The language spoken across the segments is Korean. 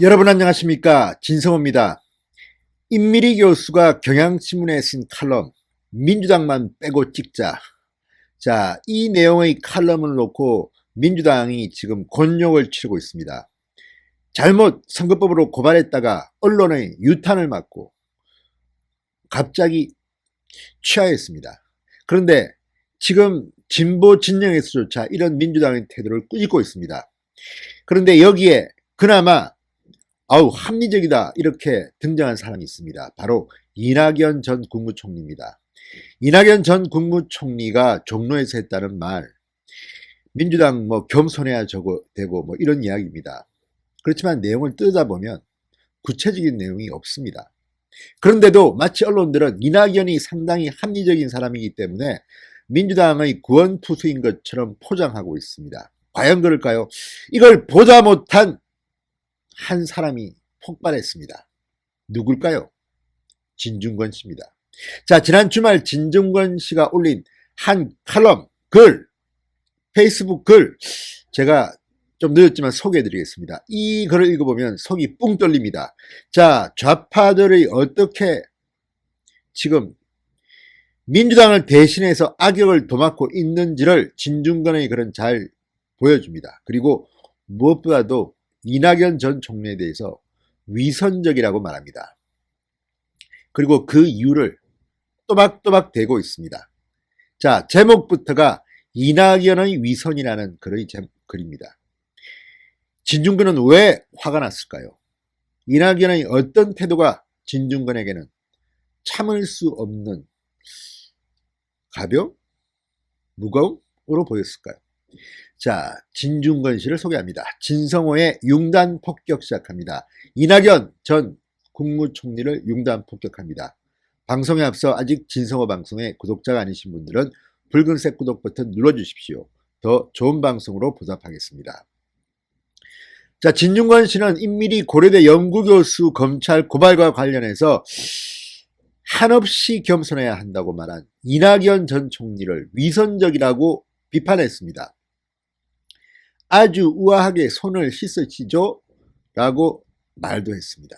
여러분 안녕하십니까 진성호입니다. 임미리 교수가 경향신문에 쓴 칼럼 민주당만 빼고 찍자 자 이 내용의 칼럼을 놓고 민주당이 지금 곤욕을 치르고 있습니다. 잘못 선거법으로 고발했다가 언론의 유탄을 맞고 갑자기 취하했습니다. 그런데 지금 진보 진영에서조차 이런 민주당의 태도를 꾸짖고 있습니다. 그런데 여기에 그나마 아우 합리적이다 이렇게 등장한 사람이 있습니다. 바로 이낙연 전 국무총리입니다. 이낙연 전 국무총리가 종로에서 했다는 말 민주당 뭐 겸손해야 저거 되고 뭐 이런 이야기입니다. 그렇지만 내용을 뜯어보면 구체적인 내용이 없습니다. 그런데도 마치 언론들은 이낙연이 상당히 합리적인 사람이기 때문에 민주당의 구원투수인 것처럼 포장하고 있습니다. 과연 그럴까요? 이걸 보다 못한 한 사람이 폭발했습니다. 누굴까요? 진중권 씨입니다. 자, 지난 주말 진중권 씨가 올린 한 칼럼, 글, 페이스북 글, 제가 좀 늦었지만 소개해 드리겠습니다. 이 글을 읽어보면 속이 뿡 뚫립니다. 자, 좌파들이 어떻게 지금 민주당을 대신해서 악역을 도맡고 있는지를 진중권의 글은 잘 보여줍니다. 그리고 무엇보다도 이낙연 전 총리에 대해서 위선적이라고 말합니다. 그리고 그 이유를 또박또박 대고 있습니다. 자, 제목부터가 이낙연의 위선이라는 글의 글입니다. 진중근은 왜 화가 났을까요? 이낙연의 어떤 태도가 진중근에게는 참을 수 없는 가벼움? 무거움으로 보였을까요? 자, 진중건 씨를 소개합니다. 진성호의 융단 폭격 시작합니다. 이낙연 전 국무총리를 융단 폭격합니다. 방송에 앞서 아직 진성호 방송의 구독자가 아니신 분들은 붉은색 구독 버튼 눌러주십시오. 더 좋은 방송으로 보답하겠습니다. 자, 진중권 씨는 인밀히 고려대 연구교수 검찰 고발과 관련해서 한없이 겸손해야 한다고 말한 이낙연 전 총리를 위선적이라고 비판했습니다. 아주 우아하게 손을 씻으시죠? 라고 말도 했습니다.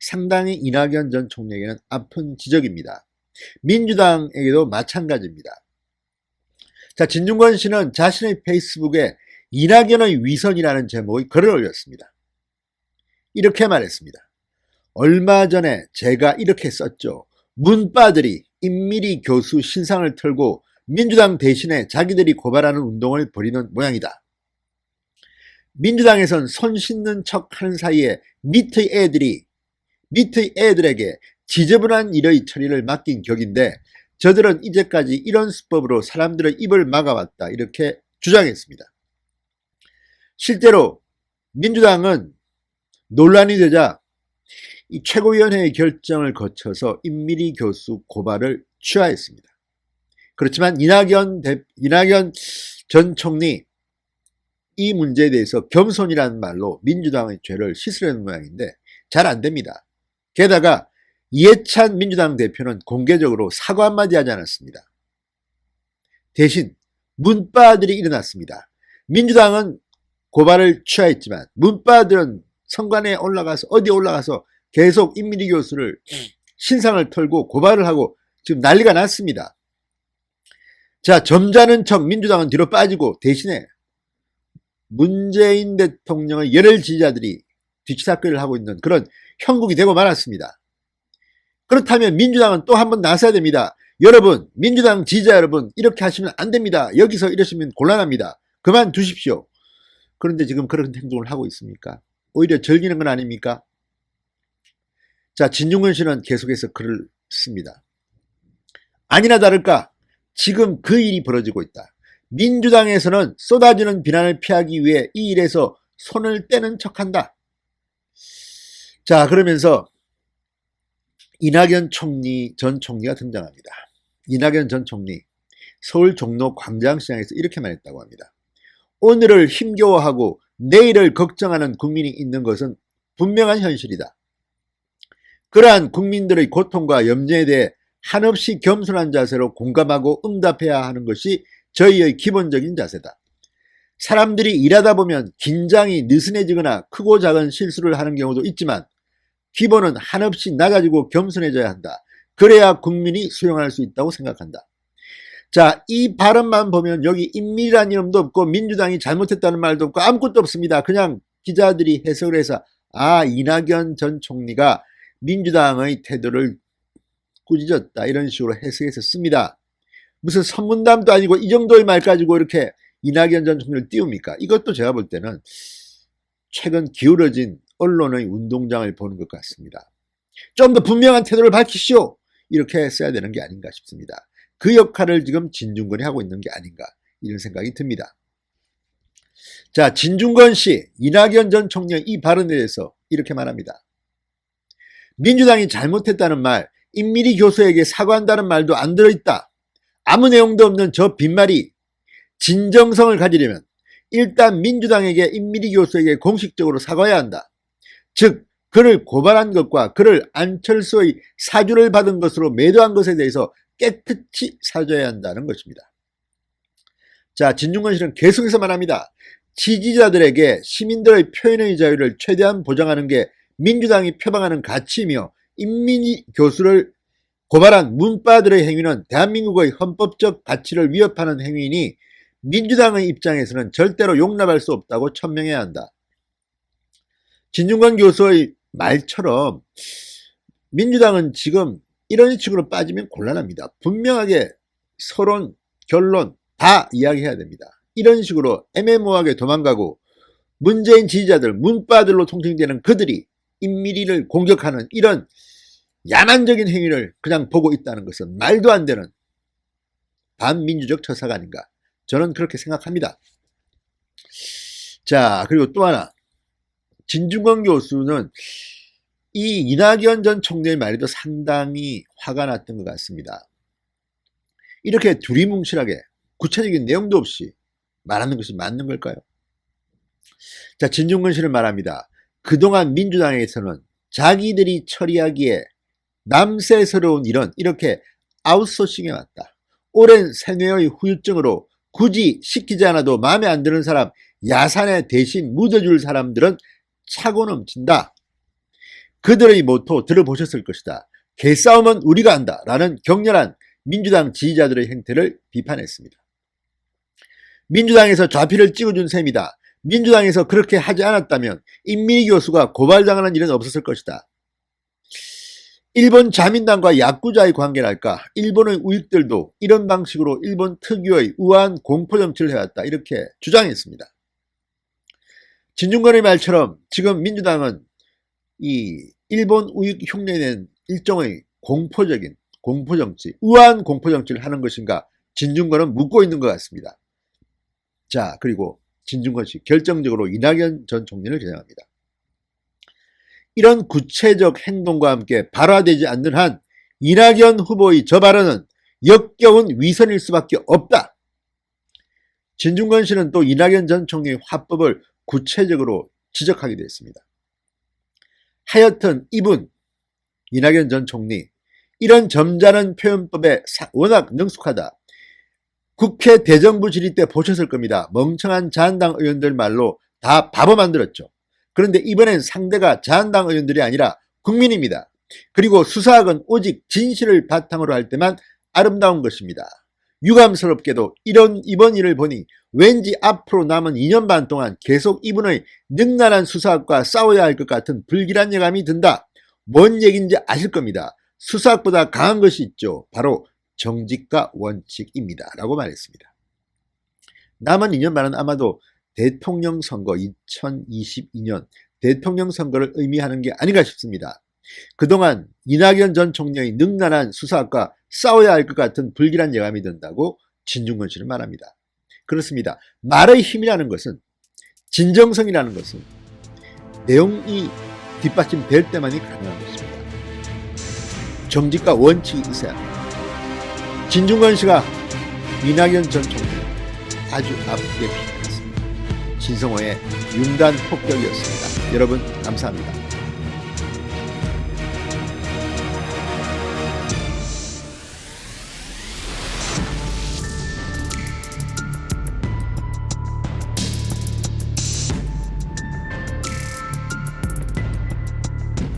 상당히 이낙연 전 총리에게는 아픈 지적입니다. 민주당에게도 마찬가지입니다. 자, 진중권 씨는 자신의 페이스북에 이낙연의 위선이라는 제목의 글을 올렸습니다. 이렇게 말했습니다. 얼마 전에 제가 이렇게 썼죠. 문바들이 임미리 교수 신상을 털고 민주당 대신에 자기들이 고발하는 운동을 벌이는 모양이다. 민주당에선 손 씻는 척 하는 사이에 밑의 애들이 밑의 애들에게 지저분한 일의 처리를 맡긴 격인데 저들은 이제까지 이런 수법으로 사람들의 입을 막아왔다 이렇게 주장했습니다. 실제로 민주당은 논란이 되자 이 최고위원회의 결정을 거쳐서 임미리 교수 고발을 취하했습니다. 그렇지만 이낙연 대, 이낙연 전 총리 이 문제에 대해서 겸손이라는 말로 민주당의 죄를 씻으려는 모양인데 잘 안 됩니다. 게다가 이해찬 민주당 대표는 공개적으로 사과 한마디 하지 않았습니다. 대신 문바들이 일어났습니다. 민주당은 고발을 취하했지만 문바들은 선관에 올라가서 어디 올라가서 계속 임미리 교수를 신상을 털고 고발을 하고 지금 난리가 났습니다. 자 점잖은 척 민주당은 뒤로 빠지고 대신에 문재인 대통령의 열혈 지지자들이 뒤치다거리를 하고 있는 그런 형국이 되고 말았습니다. 그렇다면 민주당은 또 한 번 나서야 됩니다. 여러분, 민주당 지지자 여러분, 이렇게 하시면 안 됩니다. 여기서 이러시면 곤란합니다. 그만 두십시오. 그런데 지금 그런 행동을 하고 있습니까? 오히려 즐기는 건 아닙니까? 자, 진중근 씨는 계속해서 글을 씁니다. 아니나 다를까, 지금 그 일이 벌어지고 있다. 민주당에서는 쏟아지는 비난을 피하기 위해 이 일에서 손을 떼는 척한다. 자, 그러면서 이낙연 총리 전 총리가 등장합니다. 이낙연 전 총리 서울 종로 광장시장에서 이렇게 말했다고 합니다. 오늘을 힘겨워하고 내일을 걱정하는 국민이 있는 것은 분명한 현실이다. 그러한 국민들의 고통과 염려에 대해 한없이 겸손한 자세로 공감하고 응답해야 하는 것이 저희의 기본적인 자세다. 사람들이 일하다 보면 긴장이 느슨해지거나 크고 작은 실수를 하는 경우도 있지만 기본은 한없이 낮아지고 겸손해져야 한다. 그래야 국민이 수용할 수 있다고 생각한다. 자, 이 발언만 보면 여기 인민이라는 이름도 없고 민주당이 잘못했다는 말도 없고 아무것도 없습니다. 그냥 기자들이 해석을 해서 아, 이낙연 전 총리가 민주당의 태도를 꾸짖었다. 이런 식으로 해석해서 씁니다. 무슨 선문담도 아니고 이 정도의 말 가지고 이렇게 이낙연 전 총리를 띄웁니까? 이것도 제가 볼 때는 최근 기울어진 언론의 운동장을 보는 것 같습니다. 좀 더 분명한 태도를 밝히시오! 이렇게 써야 되는 게 아닌가 싶습니다. 그 역할을 지금 진중권이 하고 있는 게 아닌가 이런 생각이 듭니다. 자, 진중권 씨, 이낙연 전 총리의 이 발언에 대해서 이렇게 말합니다. 민주당이 잘못했다는 말, 임미리 교수에게 사과한다는 말도 안 들어있다. 아무 내용도 없는 저 빈말이 진정성을 가지려면 일단 민주당에게 임미리 교수에게 공식적으로 사과해야 한다. 즉, 그를 고발한 것과 그를 안철수의 사주를 받은 것으로 매도한 것에 대해서 깨끗이 사죄해야 한다는 것입니다. 자, 진중권 씨는 계속해서 말합니다. 지지자들에게 시민들의 표현의 자유를 최대한 보장하는 게 민주당이 표방하는 가치이며 임민희 교수를 고발한 문바들의 행위는 대한민국의 헌법적 가치를 위협하는 행위이니 민주당의 입장에서는 절대로 용납할 수 없다고 천명해야 한다. 진중권 교수의 말처럼 민주당은 지금 이런 식으로 빠지면 곤란합니다. 분명하게 서론, 결론 다 이야기해야 됩니다. 이런 식으로 애매모호하게 도망가고 문재인 지지자들, 문바들로 통칭되는 그들이 인미리를 공격하는 이런 야만적인 행위를 그냥 보고 있다는 것은 말도 안 되는 반민주적 처사가 아닌가. 저는 그렇게 생각합니다. 자, 그리고 또 하나. 진중권 교수는 이 이낙연 전 총리의 말에도 상당히 화가 났던 것 같습니다. 이렇게 두리뭉실하게 구체적인 내용도 없이 말하는 것이 맞는 걸까요? 자, 진중권 씨는 말합니다. 그동안 민주당에서는 자기들이 처리하기에 남새스러운 일은 이렇게 아웃소싱해 왔다. 오랜 세뇌의 후유증으로 굳이 시키지 않아도 마음에 안 드는 사람, 야산에 대신 묻어줄 사람들은 차고 넘친다. 그들의 모토 들어보셨을 것이다. 개싸움은 우리가 한다. 라는 격렬한 민주당 지지자들의 행태를 비판했습니다. 민주당에서 좌피를 찍어준 셈이다. 민주당에서 그렇게 하지 않았다면 임민희 교수가 고발당하는 일은 없었을 것이다. 일본 자민당과 야구자의 관계랄까 일본의 우익들도 이런 방식으로 일본 특유의 우아한 공포 정치를 해왔다 이렇게 주장했습니다. 진중권의 말처럼 지금 민주당은 이 일본 우익 흉내낸 일종의 공포적인 공포 정치, 우아한 공포 정치를 하는 것인가 진중권은 묻고 있는 것 같습니다. 자 그리고 진중권 씨 결정적으로 이낙연 전 총리를 겨냥합니다. 이런 구체적 행동과 함께 발화되지 않는 한 이낙연 후보의 저 발언은 역겨운 위선일 수밖에 없다. 진중권 씨는 또 이낙연 전 총리의 화법을 구체적으로 지적하기도 했습니다. 하여튼 이분 이낙연 전 총리 이런 점잖은 표현법에 워낙 능숙하다. 국회 대정부 질의 때 보셨을 겁니다. 멍청한 자한당 의원들 말로 다 바보 만들었죠. 그런데 이번엔 상대가 자한당 의원들이 아니라 국민입니다. 그리고 수사학은 오직 진실을 바탕으로 할 때만 아름다운 것입니다. 유감스럽게도 이런 이번 일을 보니 왠지 앞으로 남은 2년 반 동안 계속 이분의 능란한 수사학과 싸워야 할 것 같은 불길한 예감이 든다. 뭔 얘기인지 아실 겁니다. 수사학보다 강한 것이 있죠. 바로 정직과 원칙입니다. 라고 말했습니다. 남은 2년 반은 아마도 대통령 선거 2022년 대통령 선거를 의미하는 게 아닌가 싶습니다. 그동안 이낙연 전 총리의 능란한 수사학과 싸워야 할 것 같은 불길한 예감이 든다고 진중권 씨는 말합니다. 그렇습니다. 말의 힘이라는 것은 진정성이라는 것은 내용이 뒷받침될 때만이 가능한 것입니다. 정직과 원칙이 있어야 합니다. 진중권 씨가 이낙연 전 총리 아주 아프게 신성호의 윤단 폭격이었습니다. 여러분 감사합니다.